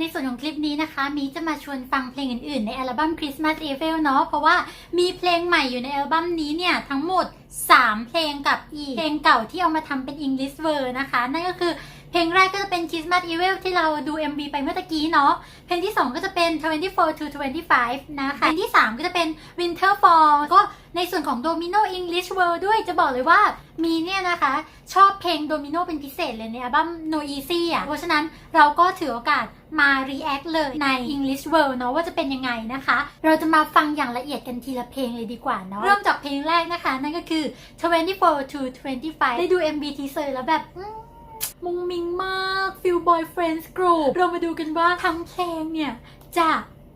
ในส่วนของคลิปนี้นะคะ มีจะมาชวนฟังเพลงอื่นๆ ในอัลบั้ม Christmas Evil เนาะเพราะว่ามีเพลงใหม่อยู่ในอัลบั้มนี้เนี่ย ทั้งหมด 3 เพลงกับอีกเพลงเก่าที่เอามาทำเป็น English Ver นะคะ นั่นก็คือ เพลงแรกก็จะเป็น Christmas Evil ที่เราดู MV ไปเมื่อตะกี้เนาะ เพลงที่ 2 ก็จะเป็น 24 to 25 นะคะ เพลงที่ 3 ก็จะเป็น Winter Fall ก็ในส่วนของ Domino English World ด้วยจะบอกเลยว่ามีเนี่ยนะคะ ชอบเพลง Domino เป็นพิเศษเลยในอัลบั้ม No Easy อะ เพราะฉะนั้นเราก็ถือโอกาสมา react เลยใน English World เนาะว่าจะเป็นยังไงนะคะ เราจะมาฟังอย่างละเอียดกันทีละเพลงเลยดีกว่าเนาะเริ่มจากเพลงแรกนะคะ นั่นก็คือ 24 to 25 ได้ดู MV teaser แล้วแบบอื มมุงมิงมาก Feel Boyfriends Group เรามาดูกันว่าทั้งเพลงเนี่ย จะ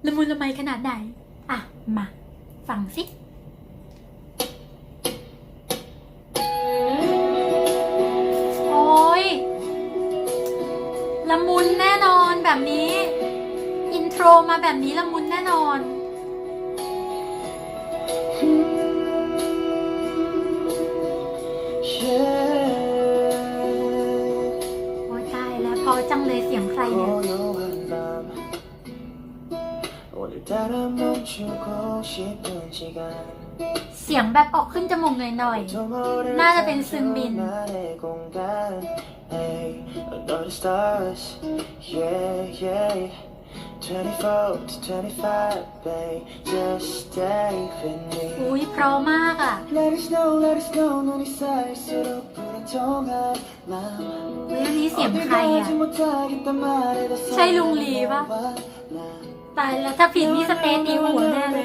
ละมุนละไมขนาดไหน อะ มาฟังสิโอ้ยละมุนแน่นอนแบบนี้ อินโทรมาแบบนี้ละมุนแน่นอน เสียงแบบออกขึ้นจมูกหน่อยๆ น่าจะเป็นซึมบิน อุ้ยพร้อมมากอะเรื่องนี้เสียงใครอะ ใช่ลุงลีป่ะายแล้วถ้าผิดนี่สเตนดีหัวแน่เลย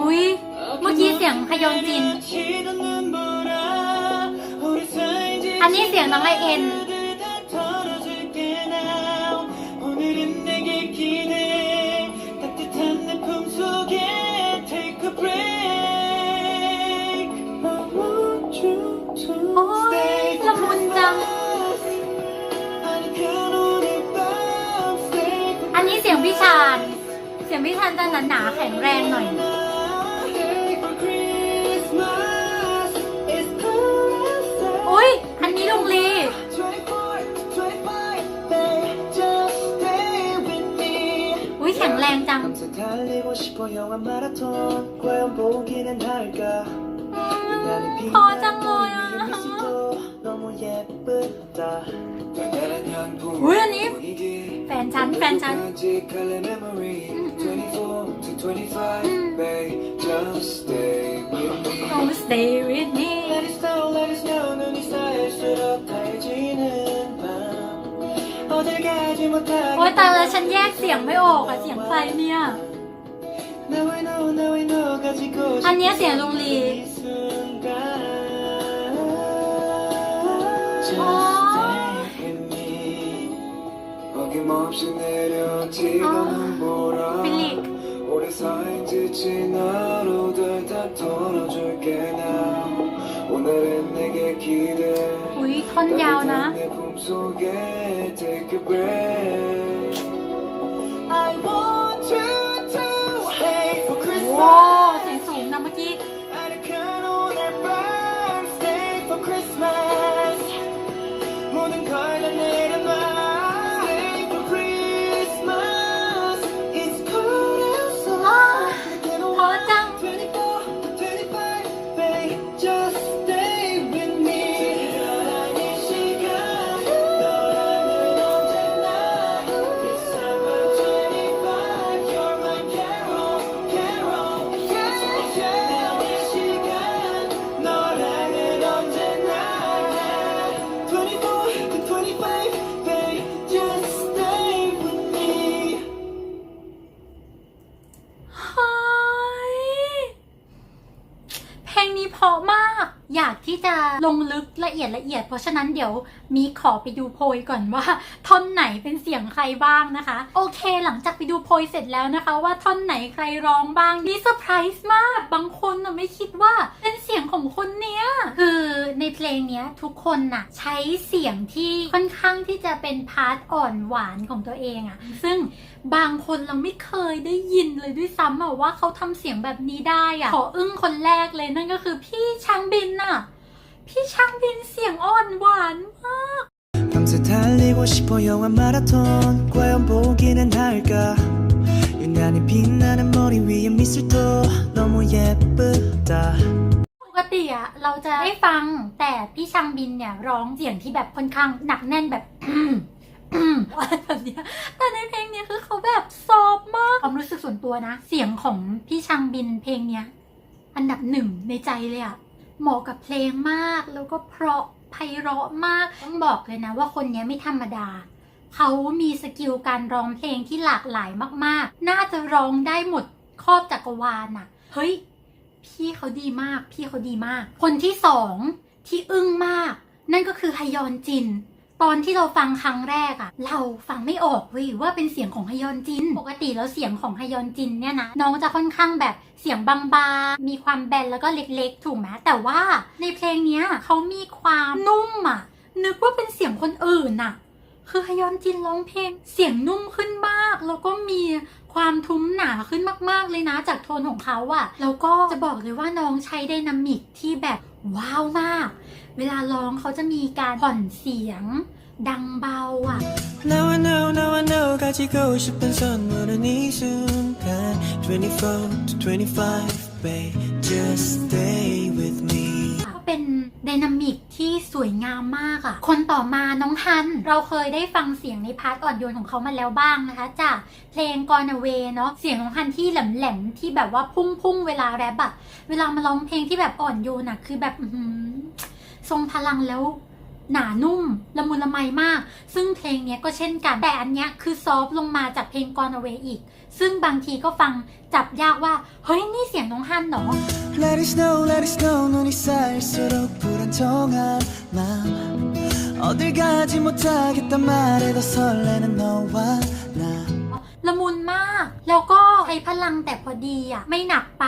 อุ้ยเมื่อกี้เสียงพยองจิน อันนี้เสียงน้องไอเอ็น พี่ทันจะหนาๆแข็งแรงหน่อย อุ้ยอันนี้ลงลีอุ้ยแข็งแรงจัง พอใจ นฉันแฟนฉันโอ๊ยตายแล้วฉันแยกเสียงไม่ออกอะเสียงใครเนี่ย อันนี้เสียงลุงลี 어김없이 내려지가 아. 눈보라 ฟิลิก 오래 쌓인 지친 하루들 다 털어줄게 now 오늘은 내게 기대 อุ้ยท่อนยาวนะ 내 품속에 take a break ละเอียด เพราะฉะนั้นเดี๋ยวมีขอไปดูโพยก่อนว่า ท่อนไหนเป็นเสียงใครบ้างนะคะ โอเค หลังจากไปดูโพยเสร็จแล้วนะคะ ว่าท่อนไหนใครร้องบ้างนี่เซอร์ไพรส์มาก บางคนน่ะไม่คิดว่าเป็นเสียงของคนเนี้ยคือในเพลงงเนี้ยทุกคนน่ะใช้เสียงที่ค่อนข้างที่จะเป็นพาร์ทอ่อนหวานของตัวเองอะซึ่งบางคนเราไม่เคยได้ยินเลยด้วยซ้ำอะว่าเขาทำเสียงแบบนี้ได้อะขออึ้งคนแรกเลยนั่นก็คือพี่ช้างบินน่ะ พี่ช้างบินเสียงอ่อนหวานมาก 밤새 달리고 싶어 영화 마라톤 과연 보기는 할까 유난히 빛나는 머리 위에 미술도 너무 예쁘다 ปกติอะเราจะได้ฟังแต่พี่ชังบินเนี่ยร้องเสียงที่แบบค่อนข้างหนักแน่นแบบ อืมอืมอะไรแบบเนี้ยแต่ในเพลงเนี้ยคือเขาแบบซอฟต์มากความรู้สึกส่วนตัวนะ เสียงของพี่ชังบินเพลงเนี้ย อันดับหนึ่งในใจเลยอะ เหมาะกับเพลงมาก แล้วก็เพราะไพเราะมากต้องบอกเลยนะว่าคนนี้ไม่ธรรมดา เขามีสกิลการร้องเพลงที่หลากหลายมากๆ น่าจะร้องได้หมดครอบจักรวาลน่ะ เฮ้ย พี่เขาดีมาก พี่เขาดีมาก คนที่สองที่อึ้งมาก นั่นก็คือฮยอนจิน ตอนที่เราฟังครั้งแรกอะเราฟังไม่ออกเว้ยว่าเป็นเสียงของฮยอนจิน ปกติแล้วเสียงของฮยอนจินเนี่ยนะน้องจะค่อนข้างแบบเสียงบางๆมีความแบนแล้วก็เล็กๆ ถูกไหมแต่ว่าในเพลงเนี้ยเขามีความนุ่มอะนึกว่าเป็นเสียงคนอื่นอะคือฮยอนจินร้องเพลงเสียงนุ่มขึ้นมากแล้วก็มีความทุ้มหนาขึ้นมากๆเลยนะจากโทนของเขาอะแล้วก็จะบอกเลยว่าน้องใช้ไดนามิกที่แบบ ว้าวมาก เวลาร้องเขาจะมีการผ่อนเสียง ดังเบาอะ Now I know now I know 가지고 싶은 선물은 이 순간 24 to 25 babe just stay with me ก็ เป็นไดนามิกที่สวยงามมากอะคนต่อมาน้องฮัน เราเคยได้ฟังเสียงในพาร์ทอ่อนโยนของเขามาแล้วบ้างนะคะ จากเพลง Gone Away เนาะเสียงของฮันที่แหลมๆที่แบบว่าพุ่งๆเวลาแรปอะเวลามาร้องเพลงที่แบบอ่อนโยนอะคือแบบทรงพลังแล้วหนานุ่มละมุนละไมมาก ซึ่งเพลงเนี้ยก็เช่นกัน แต่อันเนี้ยคือซอฟต์ลงมาจากเพลง Gone Away อีก ซึ่งบางทีก็ฟังจับยากว่า เฮ้ย นี่เสียงน้องฮันเหรอ Let it snow let it snow 눈이 쌓일수록 불안정한 맘 어딜 가지 못하겠단 말에도 설레는 너와 나 ละมุนมาก แล้วก็ใช้พลังแต่พอดีอ่ะ ไม่หนักไป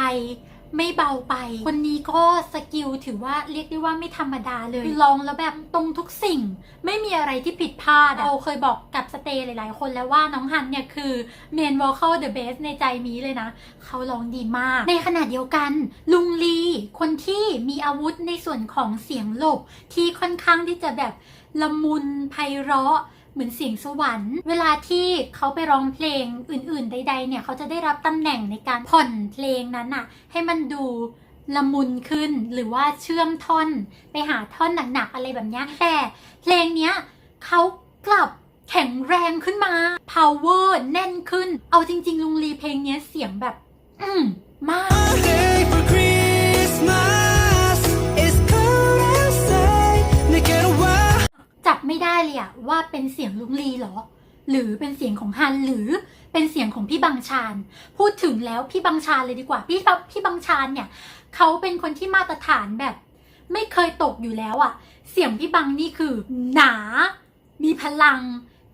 ไม่เบาไป คนนี้ก็สกิลถือว่าเรียกได้ว่าไม่ธรรมดาเลยคือลองแล้วแบบตรงทุกสิ่ง ไม่มีอะไรที่ผิดพลาดเราเคยบอกกับสเตย์หลาย ๆ คนแล้วว่าน้องฮันเนี่ยคือเมนวอล c a l the best ในใจมีเลยนะ เขาร้องดีมาก ในขณะเดียวกัน ลุงลี คนที่มีอาวุธในส่วนของเสียงหลบที่ค่อนข้างที่จะแบบละมุนไพเราะ เหมือนเสียงสวรรค์ เวลาที่เขาไปร้องเพลงอื่น ๆ ใด ๆ เนี่ยเขาจะได้รับตำแหน่งในการผ่อนเพลงนั้นอะให้มันดูละมุนขึ้นหรือว่าเชื่อมท่อนไปหาท่อนหนักๆอะไรแบบนี้แต่เพลงเนี้ยเขากลับแข็งแรงขึ้นมา power แน่นขึ้น เอาจริง ๆ ลุงลีเพลงเนี้ยเสียงแบบ อืมมาก จับไม่ได้เลยอะว่าเป็นเสียงลุงลีหรอ หรือเป็นเสียงของฮันหรือเป็นเสียงของพี่บังชานพูดถึงแล้วพี่บังชานเลยดีกว่า พี่พี่บังชานเนี่ยเขาเป็นคนที่มาตรฐานแบบ ไม่เคยตกอยู่แล้วอะเสียงพี่บังนี่คือ หนา มีพลัง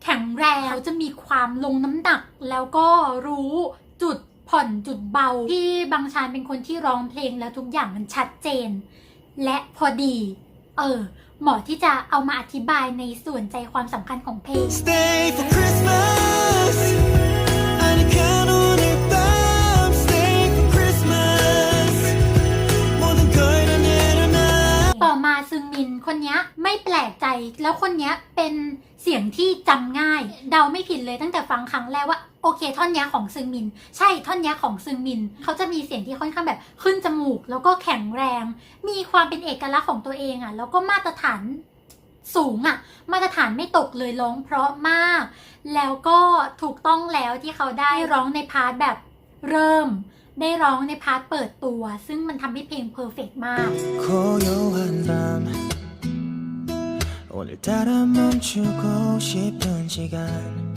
แข็งแรงเขาจะมีความลงน้ำหนัก แล้วก็รู้จุดผ่อนจุดเบาพี่บังชานเป็นคนที่ร้องเพลงแล้วทุกอย่างมันชัดเจน และพอดี เออ หมาะที่จะเอามาอธิบายในส่วนใจความสำคัญของเพลง Stay for Christmas ต่อมาซึงมินคนนี้ไม่แปลกใจแล้วคนนี้เป็นเสียงที่จำง่าย เดาไม่ผิดเลยตั้งแต่ฟังครั้งแรกว่า โอเค ท่อนเนี้ยของซึงมิน ใช่ท่อนเนี้ยของซึงมิน เขาจะมีเสียงที่ค่อนข้างแบบขึ้นจมูก แล้วก็แข็งแรง มีความเป็นเอกลักษณ์ของตัวเองอะ่ะ แล้วก็มาตรฐานสูงอะ่ะ มาตรฐานไม่ตกเลยร้องเพราะมาก แล้วก็ถูกต้องแล้วที่เขาได้ร้องในพาร์ทแบบเริ่ม ได้ร้องในพาร์ทเปิดตัว ซึ่งมันทำให้เพลงเพอร์เฟกมาก 고요한 밤 오늘따라 멈추고 싶은 시간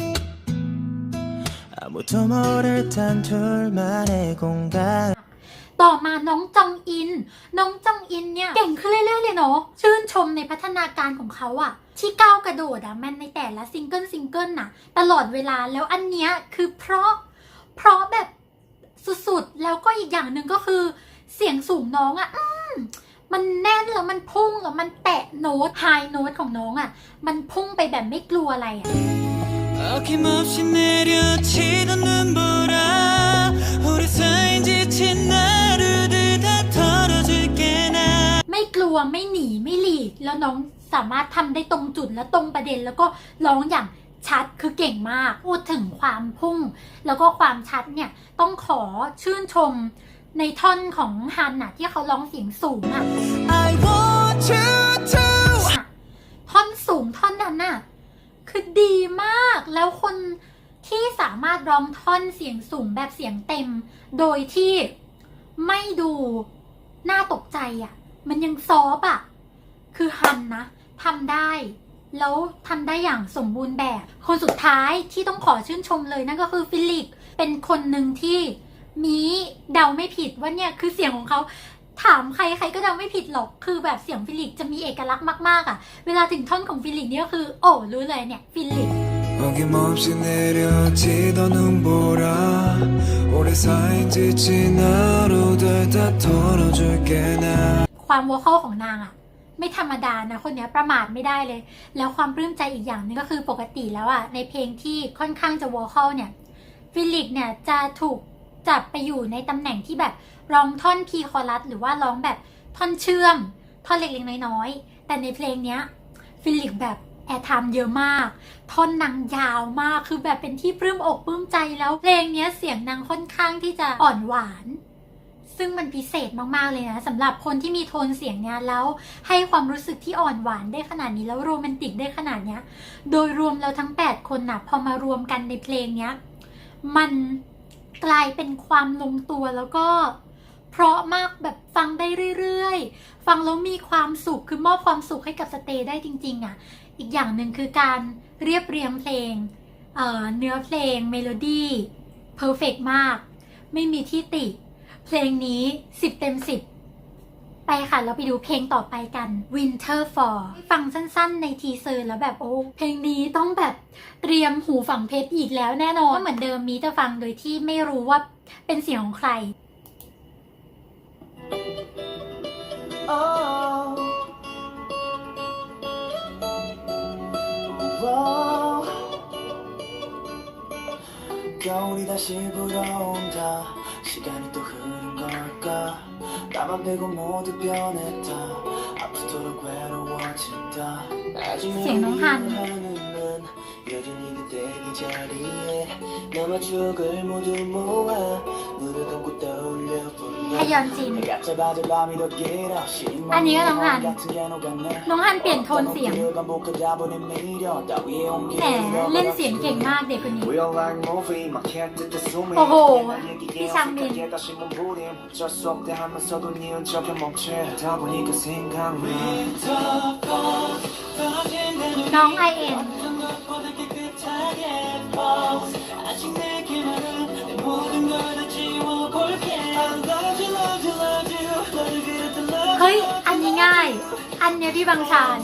아무도 모를 단 둘만의 공간 ต่อมาน้องจองอิน น้องจองอินเนี่ย เก่งขึ้นเรื่อยๆเลยเนาะ ชื่นชมในพัฒนาการของเขาอะที่ก้าวกระโดดอะมันในแต่ละซิงเกิลซิงเกิลน่ะ ตลอดเวลาแล้วอันเนี้ยคือเพราะ เพราะแบบสุดๆ แล้วก็อีกอย่างหนึ่งก็คือ เสียงสูงน้องอะอืม มันแน่นแล้วมันพุ่งแล้วมันแตะโน้ตไฮโน้ตของน้องอ่ะ มันพุ่งไปแบบไม่กลัวอะไรอ่ะ 아낌없이 내려치던 눈보라 우리 사이 지친 하루들 다 털어줄게 나 ไม่กลัวไม่หนีไม่หลีก แล้วน้องสามารถทำได้ตรงจุดและตรงประเด็น แล้วก็ร้องอย่างชัดคือเก่งมาก พูดถึงความพุ่ง แล้วก็ความชัดเนี่ย ต้องขอชื่นชมในท่อนของฮันน่ะ ที่เขาร้องเสียงสูงอ่ะ I want you to ท่อนสูงท่อนนั้นน่ะ คือดีมาก แล้วคนที่สามารถร้องท่อนเสียงสูงแบบเสียงเต็ม โดยที่ไม่ดูน่าตกใจอะ มันยังซอฟต์อะ คือฮันนะทำได้ แล้วทำได้อย่างสมบูรณ์แบบ คนสุดท้ายที่ต้องขอชื่นชมเลยนั่นก็คือฟิลิกเป็นคนหนึ่งที่มีเดาไม่ผิดว่าเนี่ยคือเสียงของเขา ถามใครใครก็เดาไม่ผิดหรอก คือแบบเสียงฟิลิกจะมีเอกลักษณ์มากๆอ่ะ เวลาถึงท่อนของฟิลิกเนี่ยก็คือ โอ้รู้เลยเนี่ยฟิลิก 어김없이 내려치던 눈보라 오래 쌓인 지친 하루들 다 털어줄게 나 ความวอคอลของนางอะไม่ธรรมดานะคนเนี้ยประมาทไม่ได้เลย แล้วความปลื้มใจอีกอย่างหนึงก็คือปกติแล้วอะในเพลงที่ค่อนข้างจะวอคอลเนี่ยฟิลิกเนี่ยจะถูกจับไปอยู่ในตำแหน่งที่แบบ ร้องท่อนพีคอรัสหรือว่าร้องแบบท่อนเชื่อม ท่อนเล็กๆน้อยๆ แต่ในเพลงเนี้ยฟิลิกแบบแอร์ไทม์เยอะมาก ท่อนนางยาวมาก คือแบบเป็นที่ปลื้มอกปลื้มใจแล้วเพลงเนี้ยเสียงนางค่อนข้างที่จะอ่อนหวาน ซึ่งมันพิเศษมากๆเลยนะสำหรับคนที่มีโทนเสียงเนี้ยแล้วให้ความรู้สึกที่อ่อนหวานได้ขนาดนี้แล้วโรแมนติกได้ขนาดเนี้ย โดยรวมแล้วทั้ง 8 คนนะพอมารวมกันในเพลงเนี้ย มันกลายเป็นความลงตัวแล้วก็ เพราะมากแบบฟังได้เรื่อยๆ ฟังแล้วมีความสุขคือมอบความสุขให้กับสเตย์ได้จริง ๆอะ อีกอย่างหนึ่งคือการเรียบเรียงเพลงเเนื้อเพลงเมโลดี้เพอร์เฟกมาก ไม่มีที่ติ เพลงนี้ 10 เต็ม 10ไปค่ะ เราไปดูเพลงต่อไปกัน Winter Fall ฟังสั้นๆ ในทีเซอร์แล้วแบบโอ้ เพลงนี้ต้องแบบเตรียมหูฝังเพชรอีกแล้วแน่นอนก็เหมือนเดิมมีจะฟังโดยที่ไม่รู้ว่าเป็นเสียงของใคร 겨울이 다시 불어온다. 시간이 또 흐른 걸까? 나만 빼고 모두 변했다 아프도록 외로워진다 아직 쟤는 한. 하늘은 여전히 그대 그 자리에 남아 추억을 모두 모아 눈을 감고 떠올려 보면 ฮยอนจิน 얕잡아질 밤이 더 길어 아니요, 낭한. 같은 게 녹았네 น้องฮันเปลี่ยนโทนเสียง 반복하다 보는 매력 따위에 옮기는 แหมเล่นเสียงเก่งมากเด็กคนนี้ Real life movie 막 캔뜻뜻 숨이 โอ้โห 내 얘기에 พี่ชังมิน 어색하게 다시 몸부림 어쩔 수 없대 하면서도 네 흔적에 멈추다 보니까 생각나 น้องไอเอ็นเฮ้ย อันนี้ง่าย อันเนี้ยพี่บางชาน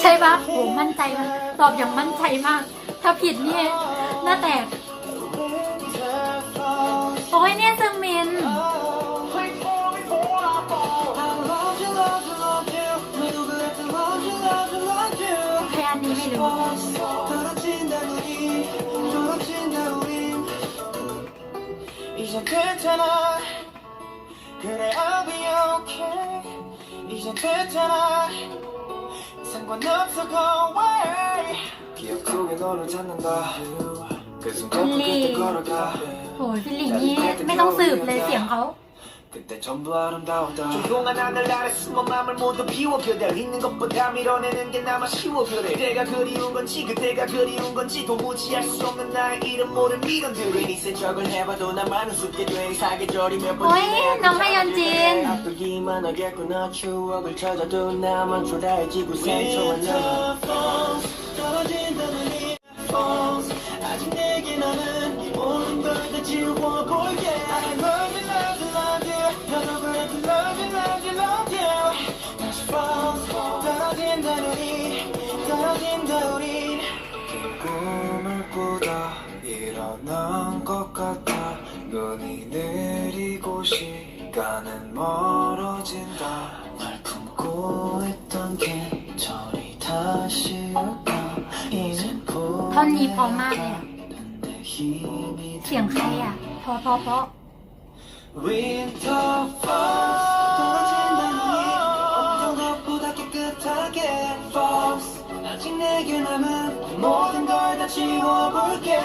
ใช่ปะโหมั่นใจมากตอบอย่างมั่นใจมาก ถ้าผิดเนี่ยหน้าแตก โอ้ยเนี่ยซึงมิน 이제 괜찮아 그래 I'll be okay 이제 괜찮아 상관없어 go away 기억 속에 너를 찾는다 그 순간 그 끝에 걸어가 โหยฟิลิปนี่ไม่ต้องสืบเลยเสียงเขา 그때 전부 아름다웠다. 조용한 하늘 아래 숨어 맘을 모두 비워 그댈. 있는 것보다 밀어내는 게 남아 쉬워 그래. 내가 그리운 건지 그때가 그리운 건지 도무지 알 수 없는 나의 이름 모를 미련들이 네 생각을 해봐도 나만 우습게 돼. 사계절이 몇번 오잉 너무 연진. 추억을 찾아도 나만 초라해지고 상처만 남아 아직 내게 나는 모든 걸다 지워볼게. 꿈을 꾸다 일어난 것 같아 눈이 내리고 시간 시간은 멀어진다 널 품고 있던 계절이 다시 올까 이젠 ท่อนนี้เพอมากเลยอะ 보내는데 힘이 เสียงใครอ่ะเพอเพอเพอ Winter falls. 떨어진다는 이 어떤 것보다 깨끗하게 falls. 아직 내게 남은 모든 걸 다 지워볼게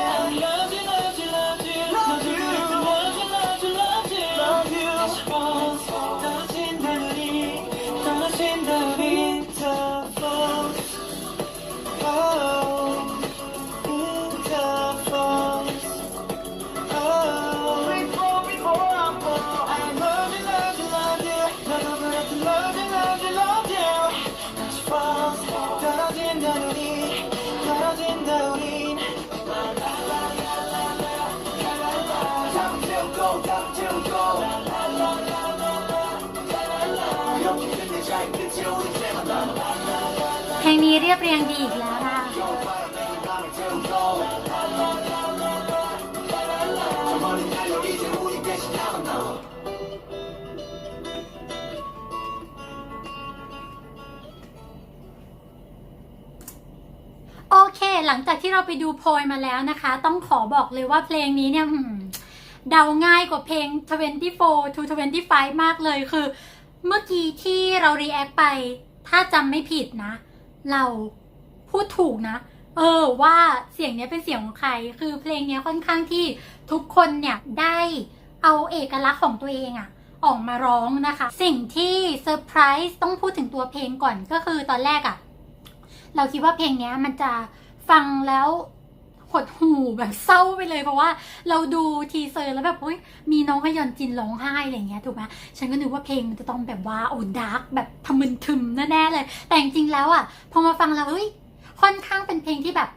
떨어진다 우리, 떨어진다 우린. 잠 태우고, 잠 태우고. 이렇게 끝내자, 끝이 우리 때만 남아. เพลงนี้เรียบเรียงดีอีกแล้วค่ะ หลังจากที่เราไปดูโพยมาแล้วนะคะ ต้องขอบอกเลยว่าเพลงนี้เนี่ยเดาง่ายกว่าเพลง 24 to 25 มากเลยคือ เมื่อกี้ที่เรารีแอคไป ถ้าจำไม่ผิดนะ เราพูดถูกนะ เออว่าเสียงเนี้ยเป็นเสียงของใคร คือเพลงเนี้ยค่อนข้างที่ทุกคนเนี่ยได้เอาเอกลักษณ์ของตัวเองอะออกมาร้องนะคะ สิ่งที่เซอร์ไพรส์ต้องพูดถึงตัวเพลงก่อนก็คือตอนแรกอะเราคิดว่าเพลงเนี้ยมันจะ ฟังแล้วหดหูแบบเศร้าไปเลยเพราะว่าเราดูทีเซอร์แล้วแบบอุ้ยมีน้องฮยอนจินร้องไห้อะไรอย่างเงี้ยถูกไหมฉันก็นึกว่าเพลงมันจะต้องแบบว่าโอ้ดาร์กแบบทะมึนทึมแน่ๆเลย แต่จริงๆแล้วอะพอมาฟังแล้วเฮ้ยค่อนข้างเป็นเพลงที่แบบ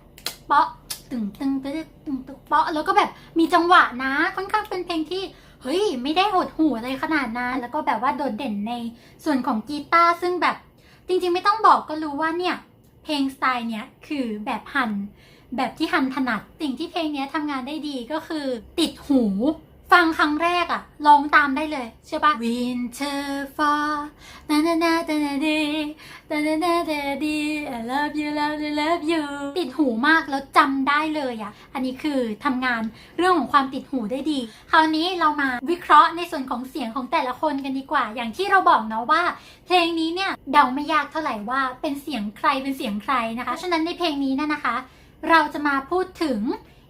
เปาะตึงตึงตึงตึงตึงเปาะแล้วก็แบบมีจังหวะนะค่อนข้างเป็นเพลงที่เฮ้ยไม่ได้หดหูอะไรขนาดนั้นแล้วก็แบบว่าโดดเด่นในส่วนของกีตาร์ซึ่งแบบจริง ๆ ไม่ต้องบอกก็รู้ว่าเนี่ย เพลงสไตล์เนี้ยคือแบบหัน แบบที่หันถนัด สิ่งที่เพลงเนี้ยทำงานได้ดีก็คือติดหู ฟังครั้งแรกอะร้องตามได้เลยใช่ปะ Winter fall นานานาตานาดีตานานาตาดี I love you love you love you ติดหูมากแล้วจำได้เลยอะอันนี้คือทำงานเรื่องของความติดหูได้ดี คราวนี้เรามาวิเคราะห์ในส่วนของเสียงของแต่ละคนกันดีกว่า อย่างที่เราบอกเนาะว่า เพลงนี้เนี่ยเดาไม่ยากเท่าไหร่ว่าเป็นเสียงใครเป็นเสียงใครนะคะ ฉะนั้นในเพลงนี้เนยนะคะ เราจะมาพูดถึง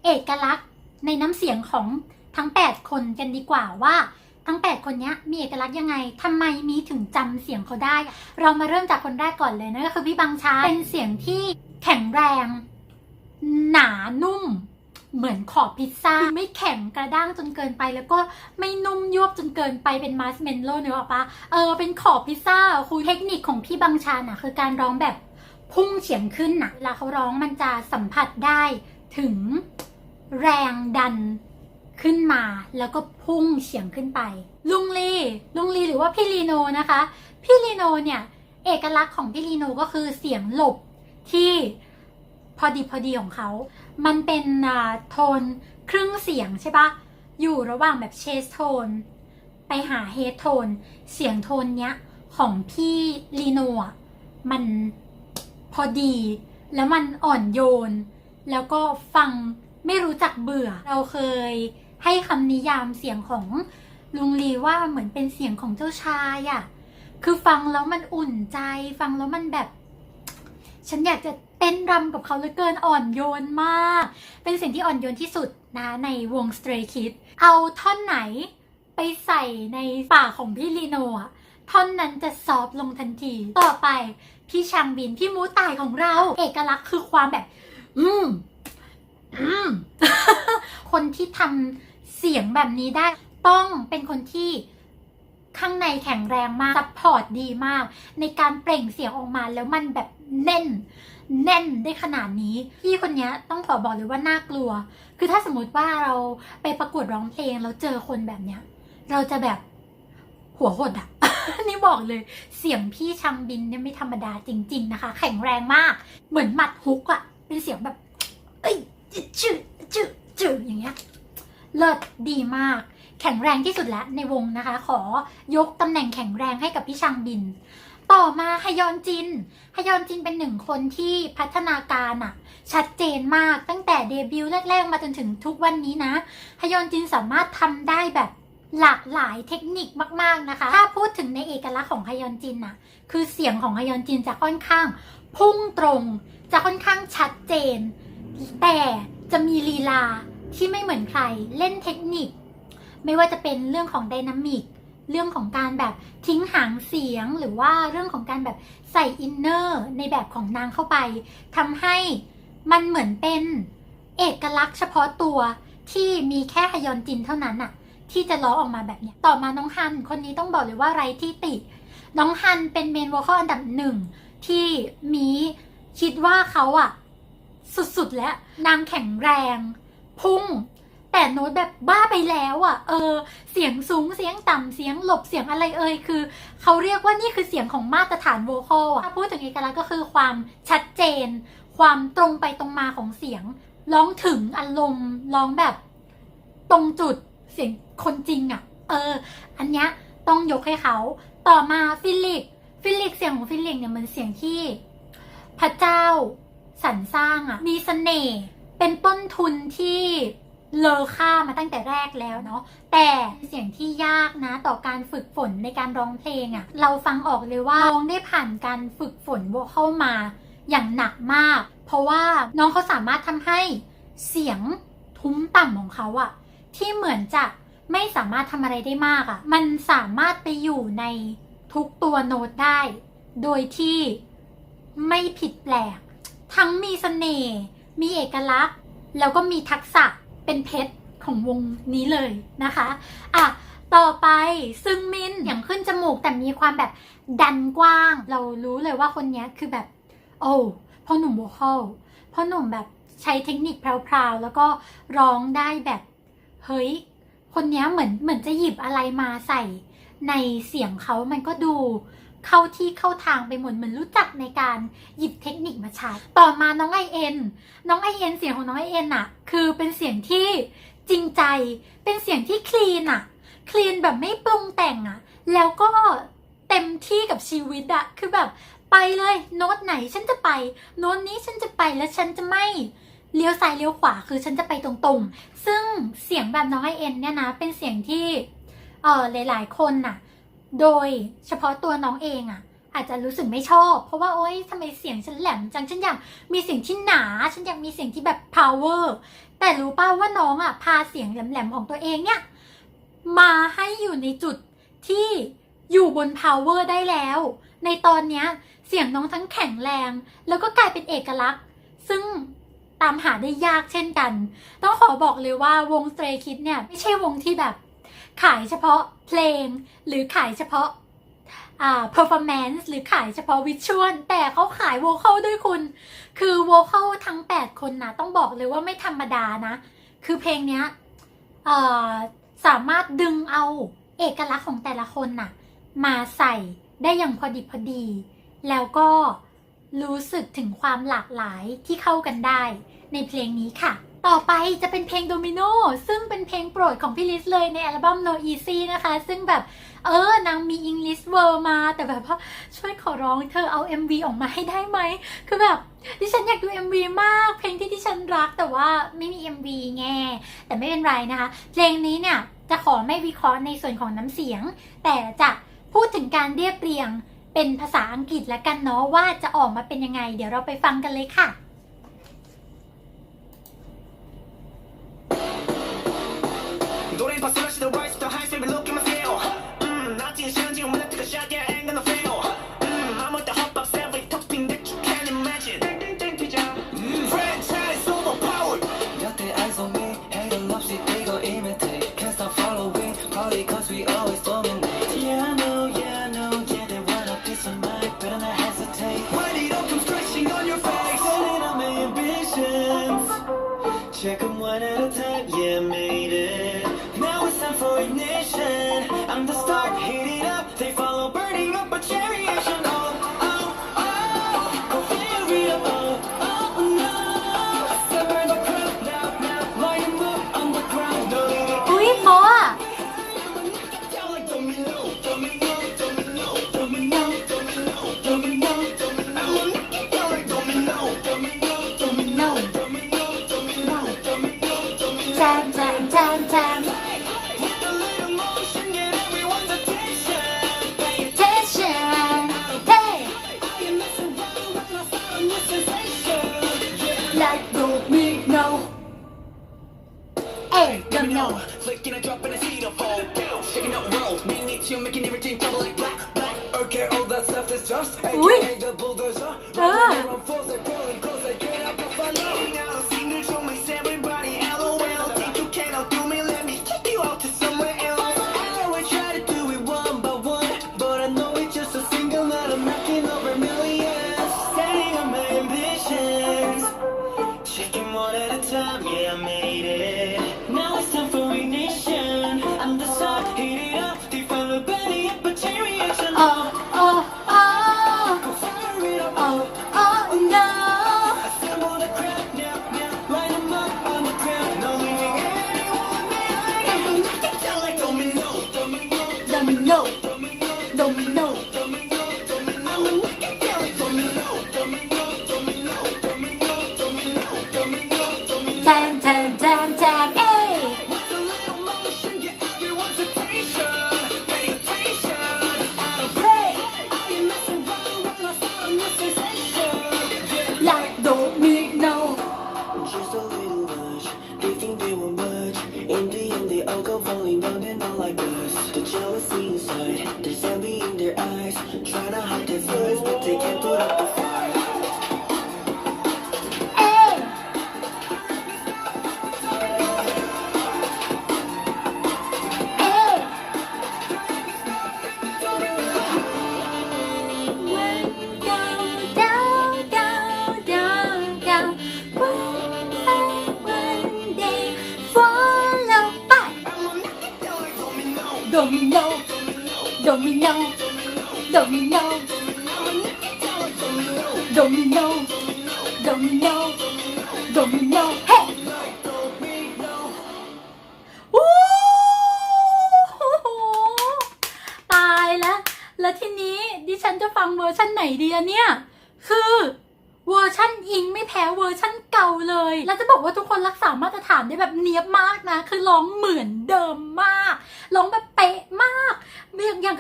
เอกลักษณ์ในน้ำเสียงของ ทั้ง 8 คนกันดีกว่าว่าทั้ง 8 คนนี้มีเอกลักษณ์ยังไงทำไมมีถึงจำเสียงเขาได้ เรามาเริ่มจากคนแรกก่อนเลยนั่นก็คือพี่บังช้าเป็นเสียงที่แข็งแรง หนานุ่ม เหมือนขอบพิซซ่าไม่แข็งกระด้างจนเกินไป แล้วก็ไม่นุ่มยวบจนเกินไปเป็นมาสเมนโลเนอะปะเออเป็นขอบพิซซ่าคือเทคนิคของพี่บังชาน่ะคือการร้องแบบพุ่งเฉียงขึ้นน่ะเวลาเขาร้องมันจะสัมผัสได้ถึงแรงดัน ขึ้นมาแล้วก็พุ่งเฉียงขึ้นไป ลุงลีลุงลีหรือว่าพี่ลีโนนะคะ พี่ลีโนเนี่ยเอกลักษณ์ของพี่ลีโนก็คือเสียงหลบที่พอดีพอดีของเขา มันเป็นโทนครึ่งเสียงใช่ปะอยู่ระหว่างแบบเชสโทนไปหาเฮดโทนเสียงโทนเนี้ยของพี่ลีโนอะมันพอดี แล้วมันอ่อนโยน แล้วก็ฟังไม่รู้จักเบื่อ เราเคย ให้คำนิยามเสียงของลุงลีว่าเหมือนเป็นเสียงของเจ้าชายอะ่ะ คือฟังแล้วมันอุ่นใจ ฟังแล้วมันแบบ ฉันอยากจะเต้นรำกับเขาเหลือเกินอ่อนโยนมาก เป็นเสียงที่อ่อนโยนที่สุดนะในวง Stray Kids เอาท่อนไหนไปใส่ในปากของพี่ลีโนอะท่อนนั้นจะซอฟต์ลงทันที ต่อไปพี่ชางบิน พี่มูตายของเรา เอกลักษณ์คือความแบบ อืมอืมคนที่ทำ เสียงแบบนี้ได้ ต้องเป็นคนที่ข้างในแข็งแรงมากซัพพอร์ตดีมาก ในการเปล่งเสียงออกมาแล้วมันแบบแน่น แน่นได้ขนาดนี้ พี่คนนี้ต้องขอบอกเลยว่าน่ากลัว คือถ้าสมมติว่าเราไปประกวดร้องเพลงแล้วเจอคนแบบเนี้ย เราจะแบบหัวหดอะนี่บอกเลยเสียงพี่ชังบินเนี่ยไม่ธรรมดาจริง ๆ นะคะ แข็งแรงมาก เหมือนหมัดฮุกอะเป็นเสียงแบบ เอ้ยจืดจืดจืดอย่างเงี้ย เลิศดีมาก แข็งแรงที่สุดแล้วในวงนะคะ ขอยกตำแหน่งแข็งแรงให้กับพี่ชังบิน ต่อมาฮยอนจินฮยอนจินเป็นหนึ่งคนที่พัฒนาการอะชัดเจนมากตั้งแต่เดบิวต์แรกๆมาจนถึงทุกวันนี้นะฮยอนจินสามารถทำได้แบบหลากหลายเทคนิคมากๆนะคะ ถ้าพูดถึงในเอกลักษณ์ของฮยอนจินอะคือเสียงของฮยอนจินจะค่อนข้าง พุ่งตรง จะค่อนข้างชัดเจน แต่จะมีลีลา ที่ไม่เหมือนใครเล่นเทคนิค ไม่ว่าจะเป็นเรื่องของไดนามิกเรื่องของการแบบทิ้งหางเสียงหรือว่าเรื่องของการแบบใส่อินเนอร์ในแบบของนางเข้าไปทำให้มันเหมือนเป็นเอกลักษณ์เฉพาะตัวที่มีแค่ฮยอนจินเท่านั้นอะที่จะร้องออกมาแบบเนี้ยต่อมาน้องฮัน คนนี้ต้องบอกเลยว่าไรที่ติ น้องฮันเป็นเมนโวคอลอันดับหนึ่งที่มีคิดว่าเขาอะสุดๆแล้วนางแข็งแรง พุ่งแต่โน้ตแบบบ้าไปแล้วอะ่ะ เออ เสียงสูงเสียงต่ำเสียงหลบเสียงอะไรเอ่ยคือเขาเรียกว่านี่คือเสียงของมาตรฐานโวคอลอะถ้าพูดถึงเอกลักษณ์ก็คือความชัดเจน ความตรงไปตรงมาของเสียงร้องถึงอารมณ์ร้องแบบตรงจุดเสียงคนจริงอะ่ะ เออ อันเนี้ยต้องยกให้เขา ต่อมาฟิลิปฟิลิปเสียงของฟิลิปเนี่ยมือนเสียงที่พระเจ้าสรรสร้างอะ่ะ มีเสน่ห์ เป็นต้นทุนที่เลอค่ามาตั้งแต่แรกแล้วเนาะแต่เสียงที่ยากนะต่อการฝึกฝนในการร้องเพลงอะ่ะ เราฟังออกเลยว่าน้องได้ผ่านการฝึกฝนโวเข้ามาอย่างหนักมาก เพราะว่าน้องเขาสามารถทำให้เสียงทุ้มต่ำของเขาอะที่เหมือนจะไม่สามารถทำอะไรได้มากอะมันสามารถไปอยู่ในทุกตัวโน้ตได้ โดยที่ไม่ผิดแปลก ทั้งมีเสน่ห์ มีเอกลักษณ์ แล้วก็มีทักษะเป็นเพชรของวงนี้เลยนะคะอะต่อไปซึงมินอย่างขึ้นจมูกแต่มีความแบบดันกว้าง เรารู้เลยว่าคนนี้คือแบบ โอ้พ่อหนุ่มโวคอลพ่อหนุ่มแบบใช้เทคนิคแพรวๆแล้วก็ร้องได้แบบ เฮ้ย คนนี้เหมือนเหมือนจะหยิบอะไรมาใส่ในเสียงเขามันก็ดู เข้าที่เข้าทางไปหมดเหมือนรู้จักในการหยิบเทคนิคมาใช้ ต่อมาน้องไอเอ็นน้องไอเอ็นเสียงของน้องไอเอ็นอะคือเป็นเสียงที่จริงใจ เป็นเสียงที่คลีนอะคลีนแบบไม่ปรุงแต่งอะแล้วก็เต็มที่กับชีวิตอะคือแบบไปเลยโน้ตไหนฉันจะไป โน้ตนี้ฉันจะไปแล้วฉันจะไม่เลี้ยวซ้ายเลี้ยวขวาคือฉันจะไปตรงๆ ซึ่งเสียงแบบน้องไอเอ็นเนี่ยนะเป็นเสียงที่เออหลายๆคนน่ะ โดยเฉพาะตัวน้องเองอะอาจจะรู้สึกไม่ชอบ เพราะว่าโอ๊ยทำไมเสียงฉันแหลมจังฉันอยากมีเสียงที่หนา ฉันอยากมีเสียงที่แบบ power แต่รู้ป่าวว่าน้องอะพาเสียงแหลมๆของตัวเองเนี่ยมาให้อยู่ในจุดที่อยู่บน power ได้แล้ว ในตอนเนี้ยเสียงน้องทั้งแข็งแรง แล้วก็กลายเป็นเอกลักษณ์ ซึ่งตามหาได้ยากเช่นกัน ต้องขอบอกเลยว่าวง Stray Kids เนี่ย ไม่ใช่วงที่แบบ ขายเฉพาะเพลง หรือขายเฉพาะอ่า performance หรือขายเฉพาะวิชวลแต่เขาขายโว c a l ด้วยคุณ คือโว c a l ทั้ง 8 คนนะต้องบอกเลยว่าไม่ธรรมดานะ คือเพลงเนี้ยอ่อสามารถดึงเอาเอกลักษณ์ของแต่ละคนน่ะ มาใส่ได้อย่างพอดีพอดี แล้วก็รู้สึกถึงความหลากหลายที่เข้ากันได้ในเพลงนี้ค่ะ ต่อไปจะเป็นเพลงโดมิโนซึ่งเป็นเพลงโปรดของพี่ลิสเลยในอัลบั้ม No Easy นะคะ ซึ่งแบบเออนางมี English World มาแต่แบบว่าช่วยขอร้องเธอเอา MV ออกมาให้ได้ไหม คือแบบดิฉันอยากดู MV มาก เพลงที่ดิฉันรักแต่ว่าไม่มี MV แง่แต่ไม่เป็นไรนะคะ เพลงนี้เนี่ยจะขอไม่วิเคราะห์ในส่วนของน้ำเสียง แต่จะพูดถึงการเรียบเรียงเป็นภาษาอังกฤษแล้วกันเนาะว่าจะออกมาเป็นยังไง เดี๋ยวเราไปฟังกันเลยค่ะ 把所有事都玩死到海水被 look in my tail。嗯，拿起个相机，我们来这个夏天，ain't gonna fail。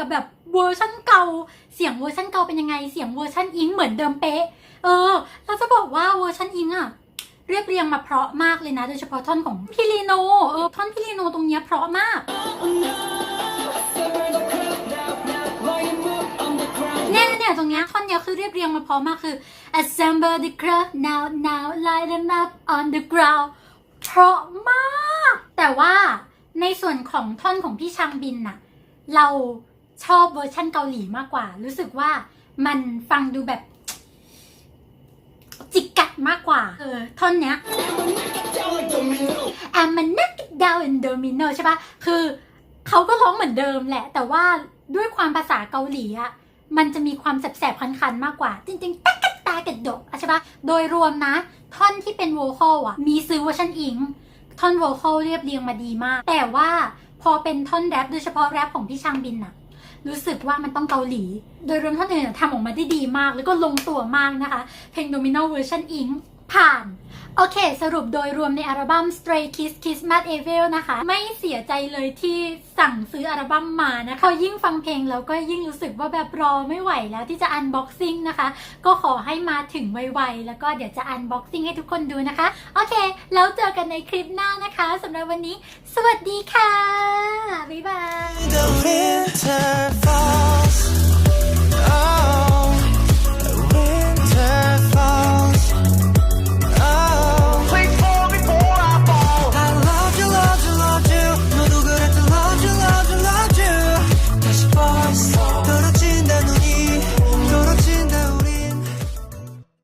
กับแบบเวอร์ชันเก่า เสียงเวอร์ชันเก่าเป็นยังไง เสียงเวอร์ชันอิงเหมือนเดิมเป๊ะ เออแล้วจะบอกว่าเวอร์ชันอิงอะเรียบเรียงมาเพราะมากเลยนะ โดยเฉพาะท่อนของพี่ลีโน เออ ท่อนพี่ลีโนตรงเนี้ยเพราะมากเนี่ยเนี่ยตรงเนี้ยท่อนเนี้ยคือเรียบเรียงมาพร้อมมากคือ assemble the crowd now now light them up on the ground เพราะมาก แต่ว่าในส่วนของท่อนของพี่ชังบินน่ะ เรา ชอบเวอร์ชั่นเกาหลีมากกว่า รู้สึกว่ามันฟังดูแบบ จิกกัดมากกว่า เออท่อนเนี้ย I'm a knock it down in domino ใช่ปะคือเขาก็ร้องเหมือนเดิมแหละ แต่ว่าด้วยความภาษาเกาหลีอะมันจะมีความแสบๆ คันๆ มากกว่า จริงๆตักกะตากระดกใช่ปะโดยรวมนะ ท่อนที่เป็นโวคอลอะมีซื้อเวอร์ชันอิง ท่อนโวคอลเรียบเรียงมาดีมาก แต่ว่าพอเป็นท่อนแรปโดยเฉพาะแรปของพี่ชางบินอะ รู้สึกว่ามันต้องเกาหลี โดยรวมท่อนอื่นทำออกมาได้ดีมาก แล้วก็ลงตัวมากนะคะ เพลง Domino Version Ink ผ่าน โอเค สรุปโดยรวมในอัลบั้ม Stray Kids Christmas Evil นะคะ ไม่เสียใจเลยที่สั่งซื้ออัลบั้มมานะคะ ยิ่งฟังเพลงแล้วก็ยิ่งรู้สึกว่าแบบรอไม่ไหวแล้วที่จะอันบ็อกซิ่งนะคะ ก็ขอให้มาถึงไวๆ แล้วก็เดี๋ยวจะอันบ็อกซิ่งให้ทุกคนดูนะคะ โอเค แล้วเจอกันในคลิปหน้านะคะสำหรับวันนี้ สวัสดีค่ะ บ๊ายบาย